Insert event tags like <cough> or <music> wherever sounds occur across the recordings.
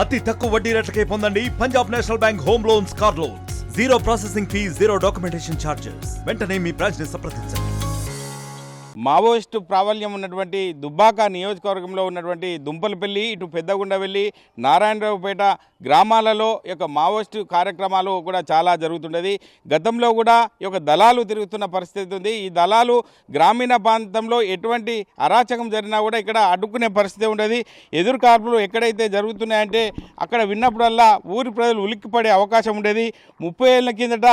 అతి తక్కువ వడ్డీ రేట్లకే పొందండి Punjab national bank home loans car loans. Zero processing fee zero documentation charges వెంటనే మీ బ్రాంచ్ని సంప్రదించండి. మావోయిస్టు ప్రాబల్యం ఉన్నటువంటి దుబ్బాక నియోజకవర్గంలో ఉన్నటువంటి దుంపలపల్లి ఇటు పెద్దగుండవెల్లి నారాయణరావుపేట గ్రామాలలో యొక్క మావోయిస్టు కార్యక్రమాలు కూడా చాలా జరుగుతుండేది. గతంలో కూడా ఈ యొక్క దళాలు తిరుగుతున్న పరిస్థితి ఉంది. ఈ దళాలు గ్రామీణ ప్రాంతంలో ఎటువంటి అరాచకం జరిగినా కూడా ఇక్కడ అడ్డుకునే పరిస్థితి ఉండేది. ఎదురు కార్పులు ఎక్కడైతే జరుగుతున్నాయంటే అక్కడ విన్నప్పుడల్లా ఊరి ప్రజలు ఉలిక్కిపడే అవకాశం ఉండేది. ముప్పై ఏళ్ళ కిందట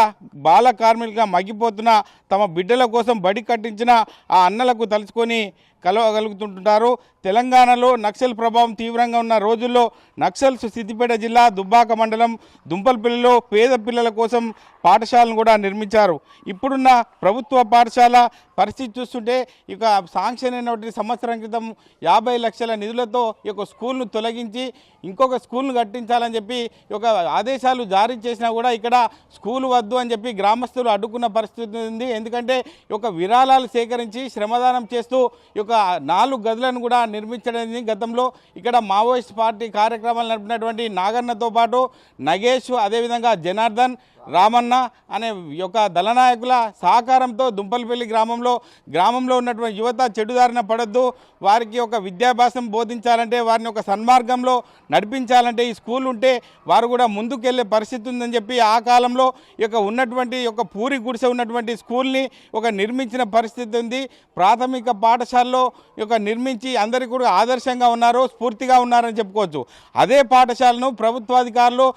బాల కార్మికులుగా మగ్గిపోతున్న తమ బిడ్డల కోసం బడి కట్టించిన ఆ అన్నలకు తలుచుకొని కలవగలుగుతుంటున్నారు తెలంగాణలో నక్సల్ ప్రభావం తీవ్రంగా ఉన్న రోజుల్లో నక్సల్స్ సిద్దిపేట జిల్లా దుబ్బాక మండలం దుంపలపల్లిలో పేద పిల్లల కోసం పాఠశాలను కూడా నిర్మించారు. ఇప్పుడున్న ప్రభుత్వ పాఠశాల పరిస్థితి చూస్తుంటే ఇక శాంక్షన్ అయినటువంటి సంవత్సరం క్రితం యాభై లక్షల నిధులతో ఈ యొక్క స్కూల్ను తొలగించి ఇంకొక స్కూల్ను కట్టించాలని చెప్పి ఒక ఆదేశాలు జారీ చేసినా కూడా ఇక్కడ స్కూల్ వద్దు అని చెప్పి గ్రామస్తులు అడ్డుకున్న పరిస్థితి ఉంది. ఎందుకంటే ఈ యొక్క విరాళాలు సేకరించి శ్రమదానం చేస్తూ ఈ ఒక నాలుగు గదులను కూడా నిర్మించడం గతంలో ఇక్కడ మావోయిస్ట్ పార్టీ కార్యక్రమాలు నడిపినటువంటి నాగన్నతో పాటు నగేష్ అదేవిధంగా జనార్దన్ రామన్న అనే యొక్క దళనాయకుల సహకారంతో దుంపలపల్లి గ్రామంలో గ్రామంలో ఉన్నటువంటి యువత చెడుదారిన పడద్దు. వారికి ఒక విద్యాభ్యాసం బోధించాలంటే వారిని ఒక సన్మార్గంలో నడిపించాలంటే ఈ స్కూల్ ఉంటే వారు కూడా ముందుకెళ్ళే పరిస్థితి ఉందని చెప్పి ఆ కాలంలో యొక్క ఉన్నటువంటి ఒక పూరి గుడిసె ఉన్నటువంటి స్కూల్ని ఒక నిర్మించిన పరిస్థితి ఉంది. ప్రాథమిక పాఠశాలలో యొక్క నిర్మించి అందరికీ కూడా ఆదర్శంగా ఉన్నారు స్ఫూర్తిగా ఉన్నారని చెప్పుకోవచ్చు. అదే పాఠశాలను ప్రభుత్వాధికారులు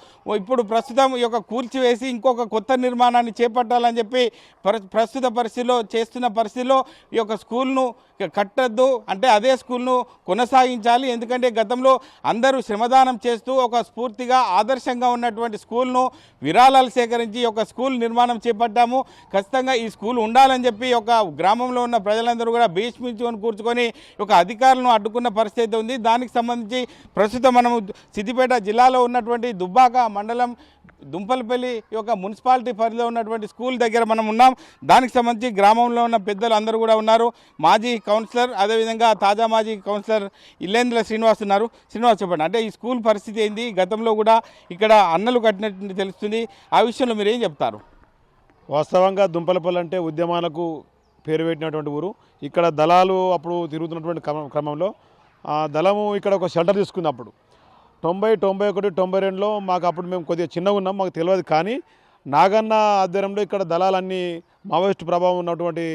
ఇప్పుడు ప్రస్తుతం ఈ యొక్క కూల్చివేసి ఇంకొక కొత్త నిర్మాణాన్ని చేపట్టాలని చెప్పి ప్ర- ప్రస్తుత పరిస్థితిలో చేస్తున్న పరిస్థితిలో ఈ యొక్క స్కూల్ను కట్టద్దు. అంటే అదే స్కూల్ను కొనసాగించాలి. ఎందుకంటే గతంలో అందరూ శ్రమదానం చేస్తూ ఒక స్ఫూర్తిగా ఆదర్శంగా ఉన్నటువంటి స్కూల్ను విరాళాలు సేకరించి ఒక స్కూల్ నిర్మాణం చేపట్టాము. ఖచ్చితంగా ఈ స్కూల్ ఉండాలని చెప్పి ఒక గ్రామంలో ఉన్న ప్రజలందరూ కూడా భీష్మించుకొని కూర్చుకొని ఒక అధికారులను అడ్డుకున్న పరిస్థితి ఉంది. దానికి సంబంధించి ప్రస్తుతం మనము సిద్దిపేట జిల్లాలో ఉన్నటువంటి దుబ్బాక మండలం దుంపలపల్లి యొక్క మున్సిపాలిటీ పరిధిలో ఉన్నటువంటి స్కూల్ దగ్గర మనం ఉన్నాం. దానికి సంబంధించి గ్రామంలో ఉన్న పెద్దలు అందరూ కూడా ఉన్నారు. మాజీ కౌన్సిలర్ అదేవిధంగా తాజా మాజీ కౌన్సిలర్ ఇల్లేంద్ర శ్రీనివాస్ ఉన్నారు. శ్రీనివాస్ చెప్పండి అంటే ఈ స్కూల్ పరిస్థితి ఏంది? గతంలో కూడా ఇక్కడ అన్నలు కట్టినట్టు తెలుస్తుంది. ఆ విషయంలో మీరు ఏం చెప్తారు? వాస్తవంగా దుంపలపల్లి అంటే ఉద్యమాలకు పేరు పెట్టినటువంటి ఊరు. ఇక్కడ దళాలు అప్పుడు తిరుగుతున్నటువంటి క్రమ క్రమంలో దళము ఇక్కడ ఒక షెల్టర్ తీసుకుంది అప్పుడు తొంభై తొంభై ఒకటి తొంభై రెండులో మాకు అప్పుడు మేము కొద్దిగా చిన్నగా ఉన్నాం మాకు తెలియదు కానీ నాగన్న ఆధ్వర్యంలో ఇక్కడ దళాలన్నీ మావోయిస్ట్ ప్రభావం ఉన్నటువంటి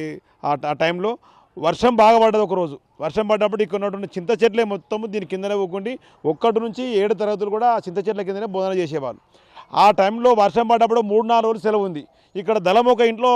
ఆ ఆ టైంలో వర్షం బాగా పడ్డది ఒకరోజు వర్షం పడ్డప్పుడు ఇక్కడ ఉన్నటువంటి చింత చెట్లే మొత్తం దీని కిందనే ఊకుండి ఒక్కటి నుంచి ఏడు తరగతులు కూడా ఆ చింత చెట్ల కిందనే బోధన చేసేవాళ్ళు. ఆ టైంలో వర్షం పడ్డప్పుడు మూడు నాలుగు రోజులు సెలవు ఉంది. ఇక్కడ దళం ఒక ఇంట్లో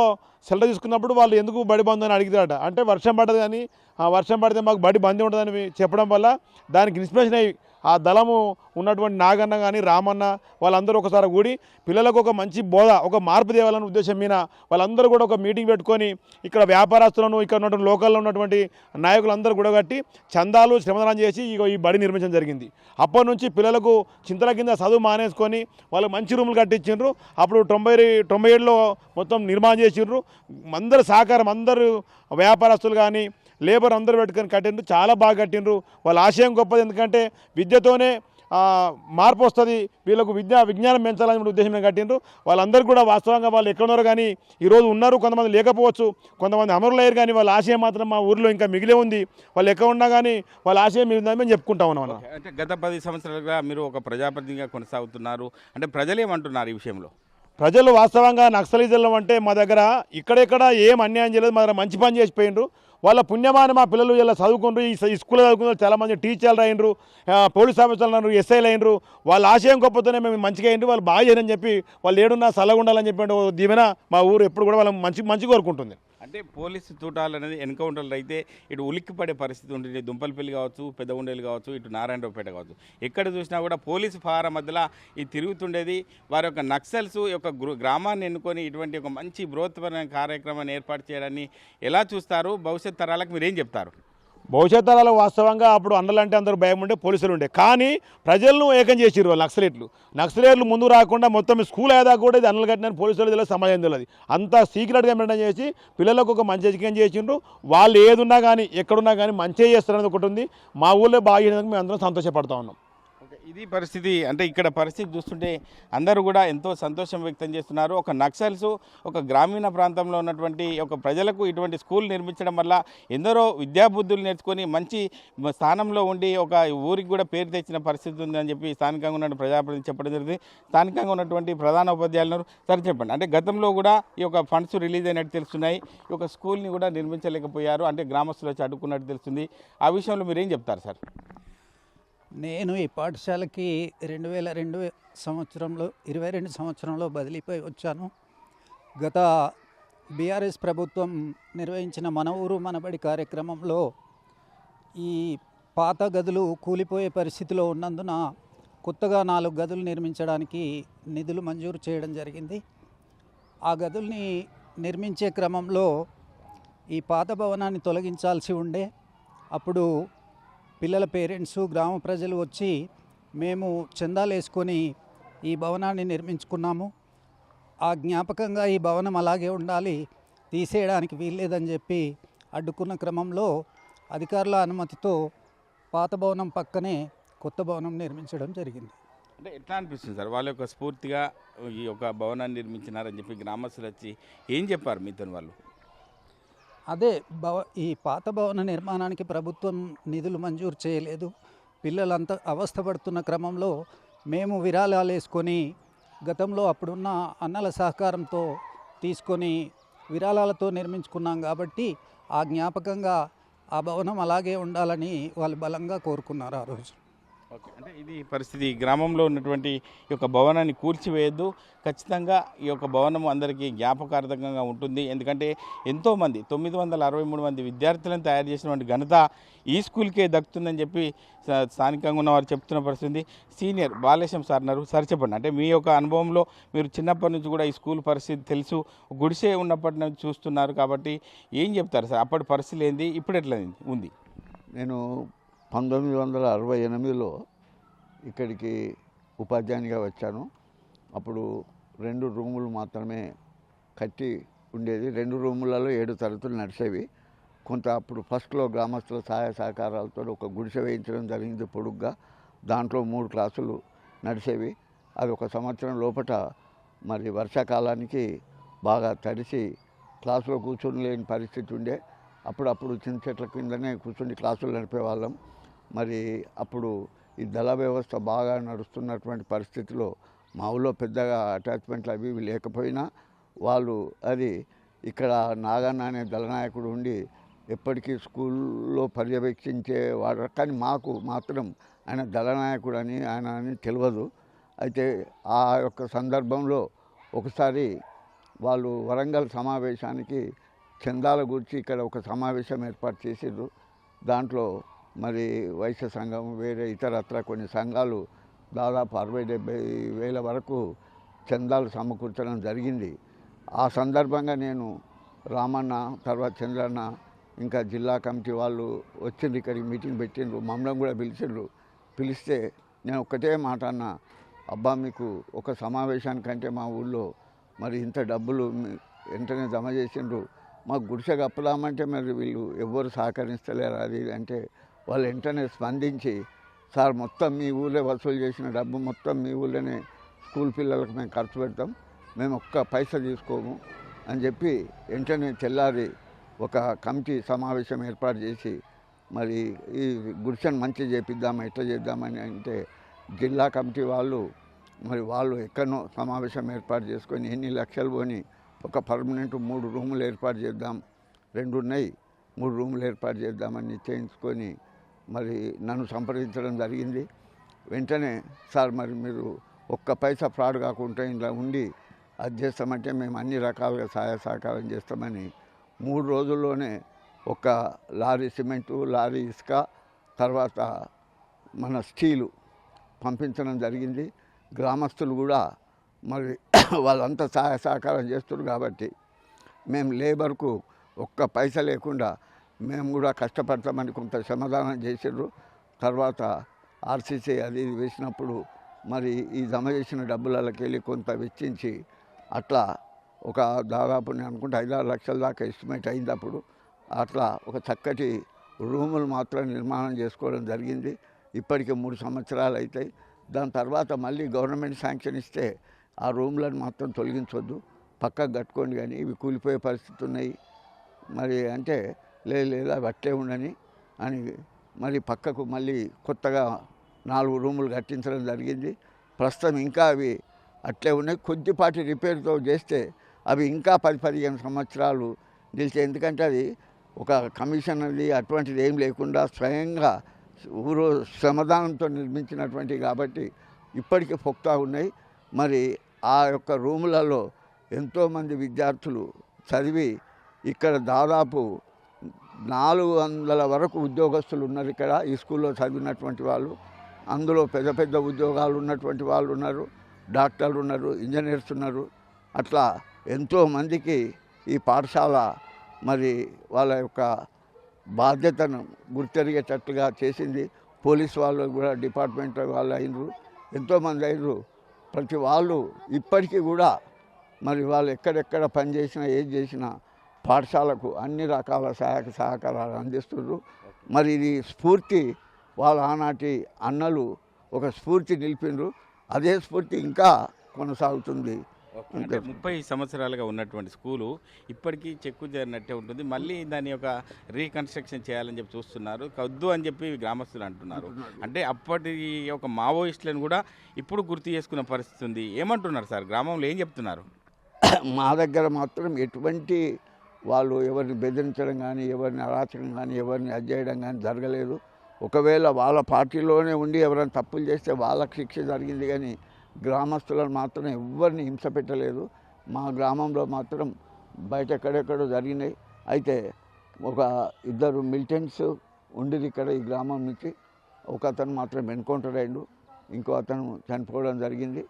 సెలవు తీసుకున్నప్పుడు వాళ్ళు ఎందుకు బడి బంద్ అని అడిగితారట అంటే వర్షం పడ్డది కానీ ఆ వర్షం పడితే మాకు బడి బంద్ ఉంటుందని చెప్పడం వల్ల దానికి ఇన్స్పిరేషన్ అయ్యి ఆ దళము ఉన్నటువంటి నాగన్న కానీ రామన్న వాళ్ళందరూ ఒకసారి కూడి పిల్లలకు ఒక మంచి బోధ ఒక మార్పు తేవాలనే ఉద్దేశం మీద వాళ్ళందరూ కూడా ఒక మీటింగ్ పెట్టుకొని ఇక్కడ వ్యాపారస్తులను ఇక్కడ ఉన్నటువంటి లోకల్లో ఉన్నటువంటి నాయకులందరూ కూడగట్టి చందాలు శ్రమదానం చేసి ఈ బడి నిర్మించడం జరిగింది. అప్పటి నుంచి పిల్లలకు చింతల కింద చదువు మానేసుకొని వాళ్ళకి మంచి రూములు కట్టించిండ్రు. అప్పుడు తొంభై తొంభై ఏడులో మొత్తం నిర్మాణం చేసిండ్రు. అందరు సహకారం అందరూ వ్యాపారస్తులు కానీ లేబర్ అందరూ పెట్టుకొని కట్టిండ్రు చాలా బాగా కట్టిండ్రు. వాళ్ళ ఆశయం గొప్పది ఎందుకంటే విద్యతోనే మార్పు వస్తుంది. వీళ్ళకు విద్యా విజ్ఞానం పెంచాలని ఉద్దేశం కట్టిండ్రు. వాళ్ళందరూ కూడా వాస్తవంగా వాళ్ళు ఎక్కడ ఉన్నారు కానీ ఈరోజు ఉన్నారు కొంతమంది లేకపోవచ్చు కొంతమంది అమరులయ్యారు కానీ వాళ్ళ ఆశయం మాత్రం మా ఊరిలో ఇంకా మిగిలే ఉంది. వాళ్ళు ఎక్కడ ఉన్నా కానీ వాళ్ళ ఆశయం మిగిలిందని మేము చెప్పుకుంటా ఉన్నాం అంటే గత పది సంవత్సరాలుగా మీరు ఒక ప్రజాప్రతినిధిగా కొనసాగుతున్నారు. అంటే ప్రజలు ఏమంటున్నారు ఈ విషయంలో? ప్రజలు వాస్తవంగా నక్సలిజం అంటే మా దగ్గర ఇక్కడెక్కడ ఏం అన్యాయం చేయలేదు మా దగ్గర మంచి పని చేసిపోయినరు వాళ్ళ పుణ్యమాని మా పిల్లలు ఇలా చదువుకుంటారు ఈ స్కూల్లో స్కూల్లో చాలా చాలామంది టీచర్లు అయినరు పోలీస్ ఆఫీసర్లు అయినరు ఎస్ఐలు అయినరు వాళ్ళ ఆశయం గొప్పతోనే మేము మంచిగా అయినరు వాళ్ళు బాగా చేయరని చెప్పి వాళ్ళు ఏడున్నా చల్లగా ఉండాలని చెప్పి దీవెన మా ఊరు ఎప్పుడు కూడా వాళ్ళ మంచి మంచి కోరుకుంటుంది. అంటే పోలీసు తూటాలు అనేది ఎన్కౌంటర్లు అయితే ఇటు ఉలిక్కిపడే పరిస్థితి ఉంటుంది. దుంపలపల్లి కావచ్చు పెద్దగుండేలు కావచ్చు ఇటు నారాయణరావుపేట కావచ్చు. ఎక్కడ చూసినా కూడా పోలీసు ఫార మధ్యలో ఈ తిరుగుతుండేది. వారి యొక్క నక్సల్స్ యొక్క గ్రామాన్ని ఎన్నుకొని ఇటువంటి ఒక మంచి బృహత్పరమైన కార్యక్రమాన్ని ఏర్పాటు చేయడాన్ని ఎలా చూస్తారు? భవిష్యత్ తరాలకు మీరు ఏం చెప్తారు? భవిష్యత్ తరాలు వాస్తవంగా అప్పుడు అన్నలంటే అందరూ భయం ఉండే పోలీసులు ఉండే కానీ ప్రజలను ఏకం చేసిరు వాళ్ళు నక్సలేట్లు. నక్సలేట్లు ముందు రాకుండా మొత్తం స్కూల్ అయ్యేదా కూడా ఇది అన్నలు కట్టిన పోలీసులు తెలియదు సమాజం తెలియదు అంత సీక్రెట్గా మెయింటైన్ చేసి పిల్లలకు ఒక మంచి ఎడ్యుకేషన్ చేసిండ్రు. వాళ్ళు ఏదున్నా కానీ ఎక్కడున్నా కానీ మంచిగా చేస్తారనేది ఒకటి ఉంది. మా ఊళ్ళో బాగా చేయడానికి మేము అందరం సంతోషపడతా ఉన్నాం. ఇది పరిస్థితి. అంటే ఇక్కడ పరిస్థితి చూస్తుంటే అందరూ కూడా ఎంతో సంతోషం వ్యక్తం చేస్తున్నారు. ఒక నక్సల్స్ ఒక గ్రామీణ ప్రాంతంలో ఉన్నటువంటి ఒక ప్రజలకు ఇటువంటి స్కూల్ నిర్మించడం వల్ల ఎందరో విద్యాబుద్ధులు నేర్చుకొని మంచి స్థానంలో ఉండి ఒక ఊరికి కూడా పేరు తెచ్చిన పరిస్థితి ఉందని చెప్పి స్థానికంగా ఉన్న ప్రజాప్రతినిధి చెప్పడం జరిగింది. స్థానికంగా ఉన్నటువంటి ప్రధాన ఉపాధ్యాయులను సరే చెప్పండి. అంటే గతంలో కూడా ఈ యొక్క ఫండ్స్ రిలీజ్ అయినట్టు తెలుస్తున్నాయి. ఈ యొక్క స్కూల్ని కూడా నిర్మించలేకపోయారు. అంటే గ్రామస్తులు వచ్చి అడ్డుకున్నట్టు తెలుస్తుంది. ఆ విషయంలో మీరు ఏం చెప్తారు సార్? నేను ఈ పాఠశాలకి రెండు వేల రెండు సంవత్సరంలో ఇరవై రెండు సంవత్సరంలో బదిలీపై వచ్చాను. గత బీఆర్ఎస్ ప్రభుత్వం నిర్వహించిన మన ఊరు మనబడి కార్యక్రమంలో ఈ పాత గదులు కూలిపోయే పరిస్థితిలో ఉన్నందున కొత్తగా నాలుగు గదులు నిర్మించడానికి నిధులు మంజూరు చేయడం జరిగింది. ఆ గదుల్ని నిర్మించే క్రమంలో ఈ పాత భవనాన్ని తొలగించాల్సి ఉండే అప్పుడు పిల్లల పేరెంట్స్ గ్రామ ప్రజలు వచ్చి మేము చందాలు వేసుకొని ఈ భవనాన్ని నిర్మించుకున్నాము. ఆ జ్ఞాపకంగా ఈ భవనం అలాగే ఉండాలి తీసేయడానికి వీల్లేదని చెప్పి అడ్డుకున్న క్రమంలో అధికారుల అనుమతితో పాత భవనం పక్కనే కొత్త భవనం నిర్మించడం జరిగింది. అంటే ఎట్లా అనిపిస్తుంది సార్? వాళ్ళ యొక్క స్ఫూర్తిగా ఈ యొక్క భవనాన్ని నిర్మించినారని చెప్పి గ్రామస్తులు వచ్చి ఏం చెప్పారు మీతో వాళ్ళు? అదే భవ ఈ పాత భవన నిర్మాణానికి ప్రభుత్వం నిధులు మంజూరు చేయలేదు. పిల్లలంతా అవస్థపడుతున్న క్రమంలో మేము విరాళాలు వేసుకొని గతంలో అప్పుడున్న అన్నల సహకారంతో తీసుకొని విరాళాలతో నిర్మించుకున్నాం కాబట్టి ఆ జ్ఞాపకంగా ఆ భవనం అలాగే ఉండాలని వాళ్ళు బలంగా కోరుకున్నారు ఆ రోజు. ఓకే. అంటే ఇది పరిస్థితి. గ్రామంలో ఉన్నటువంటి ఈ యొక్క భవనాన్ని కూల్చివేయద్దు. ఖచ్చితంగా ఈ యొక్క భవనం అందరికీ జ్ఞాపకార్థకంగా ఉంటుంది. ఎందుకంటే ఎంతోమంది తొమ్మిది వందల అరవై మూడు మంది విద్యార్థులను తయారు చేసినటువంటి ఘనత ఈ స్కూల్కే దక్కుతుందని చెప్పి స్థానికంగా ఉన్నవారు చెప్తున్న పరిస్థితి. సీనియర్ బాలేశం సార్ అన్నారు సార్ చెప్పండి. అంటే మీ యొక్క అనుభవంలో మీరు చిన్నప్పటి నుంచి కూడా ఈ స్కూల్ పరిస్థితి తెలుసు. గుడిసే ఉన్నప్పటి నుంచి చూస్తున్నారు కాబట్టి ఏం చెప్తారు సార్? అప్పటి పరిస్థితి ఏంది? ఇప్పుడు ఎట్లా ఉంది. నేను పంతొమ్మిది వందల అరవై ఎనిమిదిలో ఇక్కడికి ఉపాధ్యాయునిగా వచ్చాను. అప్పుడు రెండు రూములు మాత్రమే కట్టి ఉండేది. రెండు రూములలో ఏడు తరగతులు నడిచేవి. కొంత అప్పుడు ఫస్ట్లో గ్రామస్తుల సహాయ సహకారాలతో ఒక గుడిసె వేయించడం జరిగింది పొడుగ్గా. దాంట్లో మూడు క్లాసులు నడిచేవి. అది ఒక సంవత్సరం లోపట మరి వర్షాకాలానికి బాగా తడిసి క్లాసులో కూర్చొని లేని పరిస్థితి ఉండే. అప్పుడప్పుడు చిన్న చెట్ల కిందనే కూర్చొని క్లాసులు నడిపేవాళ్ళం మరి అప్పుడు ఈ దళ వ్యవస్థ బాగా నడుస్తున్నటువంటి పరిస్థితిలో మా ఊళ్ళో పెద్దగా అటాచ్మెంట్లు అవి ఇవి లేకపోయినా వాళ్ళు అది ఇక్కడ నాగన్న అనే దళనాయకుడు ఉండి ఎప్పటికీ స్కూల్లో పర్యవేక్షించేవాడు కానీ మాకు మాత్రం ఆయన దళనాయకుడు అని ఆయన అని తెలియదు. అయితే ఆ యొక్క సందర్భంలో ఒకసారి వాళ్ళు వరంగల్ సమావేశానికి చందాల గురించి ఇక్కడ ఒక సమావేశం ఏర్పాటు చేసిండ్రు దాంట్లో మరి వైశ్య సంఘం వేరే ఇతరత్ర కొన్ని సంఘాలు దాదాపు అరవై డెబ్బై వేల వరకు చందాలు సమకూర్చడం జరిగింది. ఆ సందర్భంగా నేను రామన్న తర్వాత చంద్రన్న ఇంకా జిల్లా కమిటీ వాళ్ళు వచ్చిండ్రు ఇక్కడికి మీటింగ్ పెట్టిండ్రు మమ్మల్ని కూడా పిలిచిండ్రు. పిలిస్తే నేను ఒక్కటే మాట అన్న అబ్బా మీకు ఒక సమావేశానికంటే మా ఊళ్ళో మరి ఇంత డబ్బులు వెంటనే జమ చేసిండ్రు. మాకు గుడిసె కప్పుదామంటే మరి వీళ్ళు ఎవ్వరు సహకరిస్తలేరు అది అంటే వాళ్ళు వెంటనే స్పందించి సార్ మొత్తం మీ ఊళ్ళే వసూలు చేసిన డబ్బు మొత్తం మీ ఊళ్ళోనే స్కూల్ పిల్లలకు మేము ఖర్చు పెడతాం మేము ఒక్క పైసా తీసుకోము అని చెప్పి వెంటనే తెల్లారి ఒక కమిటీ సమావేశం ఏర్పాటు చేసి మరి ఈ గుడిసెను మంచి చేపిద్దామా ఎట్లా చేద్దామని అంటే జిల్లా కమిటీ వాళ్ళు మరి వాళ్ళు ఎక్కడో సమావేశం ఏర్పాటు చేసుకొని ఎన్ని లక్షలు పోని ఒక పర్మనెంట్ మూడు రూములు ఏర్పాటు చేద్దాం రెండు ఉన్నాయి మూడు రూములు ఏర్పాటు చేద్దామని నిశ్చయించుకొని మరి నన్ను సంప్రదించడం జరిగింది. వెంటనే సార్ మరి మీరు ఒక్క పైసా ఫ్రాడ్ కాకుండా ఇలా ఉండి అది చేస్తామంటే మేము అన్ని రకాలుగా సహాయ సహకారం చేస్తామని మూడు రోజుల్లోనే ఒక లారీ సిమెంటు లారీ ఇసుక తర్వాత మన స్టీలు పంపించడం జరిగింది. గ్రామస్తులు కూడా మరి <coughs> వాళ్ళంతా సహాయ సహకారం చేస్తున్నారు కాబట్టి మేము లేబర్కు ఒక్క పైస లేకుండా మేము కూడా కష్టపడతామని కొంత సమాధానం చేసిండ్రు తర్వాత ఆర్సీసీ అది వేసినప్పుడు మరి ఈ జమ చేసిన డబ్బులకి వెళ్ళి కొంత వెచ్చించి అట్లా ఒక దాదాపు నేను అనుకుంటే ఐదారు లక్షల దాకా ఎస్టిమేట్ అయింది అప్పుడు అట్లా ఒక చక్కటి రూములు మాత్రం నిర్మాణం చేసుకోవడం జరిగింది. ఇప్పటికే మూడు సంవత్సరాలు అవుతాయి దాని తర్వాత మళ్ళీ గవర్నమెంట్ శాంక్షన్ ఇస్తే ఆ రూమ్లను మాత్రం తొలగించొద్దు. పక్కకు కట్టుకోండి కానీ ఇవి కూలిపోయే పరిస్థితి ఉన్నాయి. మరి అంటే లేదు లేదు అవి అట్లే ఉండని అని మరి పక్కకు మళ్ళీ కొత్తగా నాలుగు రూములు కట్టించడం జరిగింది. ప్రస్తుతం ఇంకా అవి అట్లే ఉన్నాయి. కొద్దిపాటి రిపేర్తో చేస్తే అవి ఇంకా పది పదిహేను సంవత్సరాలు నిలిచే ఎందుకంటే అది ఒక కమిషన్ అది అటువంటిది ఏం లేకుండా స్వయంగా ఊరు శ్రమదానంతో నిర్మించినటువంటివి కాబట్టి ఇప్పటికీ పొక్తా ఉన్నాయి. మరి ఆ యొక్క రూములలో ఎంతోమంది విద్యార్థులు చదివి ఇక్కడ దాదాపు నాలుగు వందల వరకు ఉద్యోగస్తులు ఉన్నారు ఇక్కడ. ఈ స్కూల్లో చదివినటువంటి వాళ్ళు అందులో పెద్ద పెద్ద ఉద్యోగాలు ఉన్నటువంటి వాళ్ళు ఉన్నారు డాక్టర్లు ఉన్నారు ఇంజనీర్స్ ఉన్నారు. అట్లా ఎంతోమందికి ఈ పాఠశాల మరి వాళ్ళ యొక్క బాధ్యతను గుర్తెరిగేటట్లుగా చేసింది. పోలీస్ వాళ్ళు కూడా డిపార్ట్మెంట్ వాళ్ళు అయినరు ఎంతోమంది అయినరు. ప్రతి వాళ్ళు ఇప్పటికీ కూడా మరి వాళ్ళు ఎక్కడెక్కడ పని చేసినా ఏది చేసినా పాఠశాలకు అన్ని రకాల సహాయక సహకారాలు అందిస్తున్నారు. మరి ఇది స్ఫూర్తి వాళ్ళ ఆనాటి అన్నలు ఒక స్ఫూర్తి నిలిపిండ్రు అదే స్ఫూర్తి ఇంకా కొనసాగుతుంది. అంటే ముప్పై సంవత్సరాలుగా ఉన్నటువంటి స్కూలు ఇప్పటికీ చెక్కు చేరినట్టే ఉంటుంది. మళ్ళీ దాని యొక్క రీకన్స్ట్రక్షన్ చేయాలని చెప్పి చూస్తున్నారు. వద్దు అని చెప్పి గ్రామస్తులు అంటున్నారు. అంటే అప్పటి ఒక మావోయిస్టులను కూడా ఇప్పుడు గుర్తు చేసుకున్న పరిస్థితి ఉంది. ఏమంటున్నారు సార్? గ్రామంలో ఏం చెప్తున్నారు? మా దగ్గర మాత్రం ఎటువంటి వాళ్ళు ఎవరిని బెదిరించడం కానీ ఎవరిని అరాచకం కానీ ఎవరిని అది చేయడం కానీ జరగలేదు. ఒకవేళ వాళ్ళ పార్టీలోనే ఉండి ఎవరైనా తప్పులు చేస్తే వాళ్ళకి శిక్ష జరిగింది కానీ గ్రామస్తులను మాత్రం ఎవరిని హింస పెట్టలేదు. మా గ్రామంలో మాత్రం బయట ఎక్కడెక్కడో జరిగినాయి. అయితే ఒక ఇద్దరు మిలిటెంట్స్ ఉండేది ఇక్కడ ఈ గ్రామం నుంచి. ఒక అతను మాత్రం ఎన్కౌంటర్ అయ్యిండు. ఇంకో అతను చనిపోవడం జరిగింది.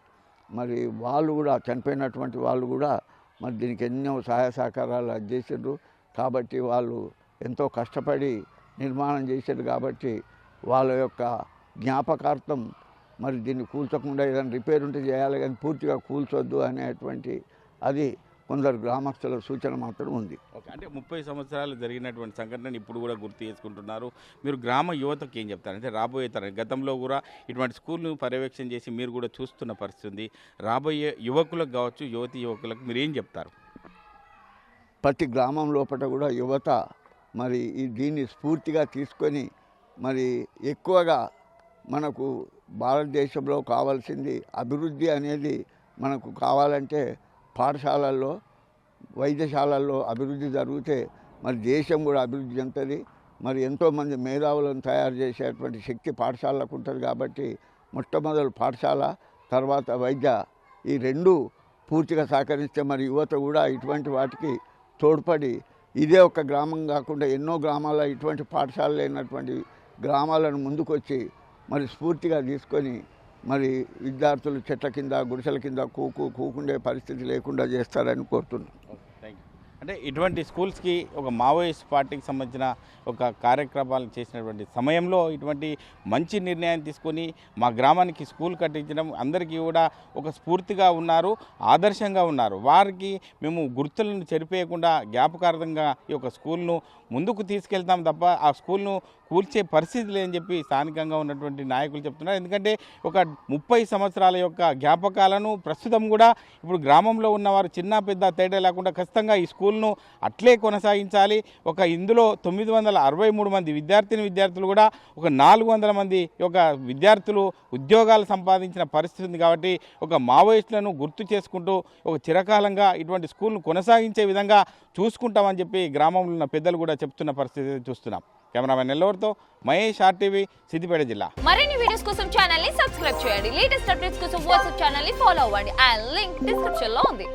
మరి వాళ్ళు కూడా చనిపోయినటువంటి వాళ్ళు కూడా మరి దీనికి ఎన్నో సహాయ సహకారాలు అది చేసిండ్రు. కాబట్టి వాళ్ళు ఎంతో కష్టపడి నిర్మాణం చేశారు కాబట్టి వాళ్ళ యొక్క జ్ఞాపకార్థం మరి దీన్ని కూల్చకుండా ఏదైనా రిపేర్ ఉంటే చేయాలి కానీ పూర్తిగా కూల్చొద్దు అనేటువంటి అది కొందరు గ్రామస్తుల సూచన మాత్రం ఉంది. ఓకే అంటే ముప్పై సంవత్సరాలు జరిగినటువంటి సంఘటనను ఇప్పుడు కూడా గుర్తు చేసుకుంటున్నారు. మీరు గ్రామ యువతకు ఏం చెప్తారు? అంటే రాబోయే తరం గతంలో కూడా ఇటువంటి స్కూల్ను పర్యవేక్షణ చేసి మీరు కూడా చూస్తున్న పరిస్థితి ఉంది. రాబోయే యువకులకు కావచ్చు యువతి యువకులకు మీరు ఏం చెప్తారు? ప్రతి గ్రామం లోపల కూడా యువత మరి దీన్ని స్ఫూర్తిగా తీసుకొని మరి ఎక్కువగా మనకు భారతదేశంలో కావాల్సింది అభివృద్ధి అనేది మనకు కావాలంటే పాఠశాలల్లో వైద్యశాలల్లో అభివృద్ధి జరిగితే మరి దేశం కూడా అభివృద్ధి చెందుతుంది. మరి ఎంతోమంది మేధావులను తయారు చేసేటువంటి శక్తి పాఠశాలకు ఉంటుంది కాబట్టి మొట్టమొదటి పాఠశాల తర్వాత వైద్య. ఈ రెండు పూర్తిగా సహకరిస్తే మరి యువత కూడా ఇటువంటి వాటికి తోడ్పడి ఇదే ఒక గ్రామం కాకుండా ఎన్నో గ్రామాల ఇటువంటి పాఠశాలలు లేనటువంటి గ్రామాలను ముందుకొచ్చి మరి స్ఫూర్తిగా తీసుకొని మరి విద్యార్థులు చెట్ల కింద గుడిసెల కింద కూకు కూకుండే పరిస్థితి లేకుండా చేస్తారని కోరుతున్నాను అంటే ఇటువంటి స్కూల్స్కి ఒక మావోయిస్ట్ పార్టీకి సంబంధించిన ఒక కార్యక్రమాలు చేసినటువంటి సమయంలో ఇటువంటి మంచి నిర్ణయాన్ని తీసుకొని మా గ్రామానికి స్కూల్ కట్టించడం అందరికీ కూడా ఒక స్ఫూర్తిగా ఉన్నారు ఆదర్శంగా ఉన్నారు. వారికి మేము గుర్తులను చెరిపేయకుండా జ్ఞాపకార్థంగా ఈ యొక్క స్కూల్ను ముందుకు తీసుకెళ్తాం తప్ప ఆ స్కూల్ను కూల్చే పరిస్థితి లేదని చెప్పి స్థానికంగా ఉన్నటువంటి నాయకులు చెప్తున్నారు. ఎందుకంటే ఒక ముప్పై సంవత్సరాల యొక్క జ్ఞాపకాలను ప్రస్తుతం కూడా ఇప్పుడు గ్రామంలో ఉన్నవారు చిన్న పెద్ద తేడా లేకుండా ఖచ్చితంగా ఈ స్కూల్ చదువులను అట్లే కొనసాగించాలి. ఒక ఇందులో తొమ్మిది వందల అరవై మూడు మంది విద్యార్థిని విద్యార్థులు కూడా ఒక నాలుగు వందల మంది యొక్క విద్యార్థులు ఉద్యోగాలు సంపాదించిన పరిస్థితి ఉంది కాబట్టి ఒక మావోయిస్టులను గుర్తు చేసుకుంటూ ఒక చిరకాలంగా ఇటువంటి స్కూల్ను కొనసాగించే విధంగా చూసుకుంటామని చెప్పి గ్రామంలో ఉన్న పెద్దలు కూడా చెప్తున్న పరిస్థితి చూస్తున్నాం. కెమెరామెన్ నెల్లూరుతో మహేష్ ఆర్టీవీ సిద్దిపేట జిల్లా. మరిన్ని వీడియోస్ కోసం ఛానల్ని సబ్స్క్రైబ్ చేయండి. లేటెస్ట్ అప్డేట్స్ కోసం వాట్సాప్ ఛానల్ని ఫాలో అవ్వండి. ఆ లింక్ డిస్క్రిప్షన్లో ఉంది.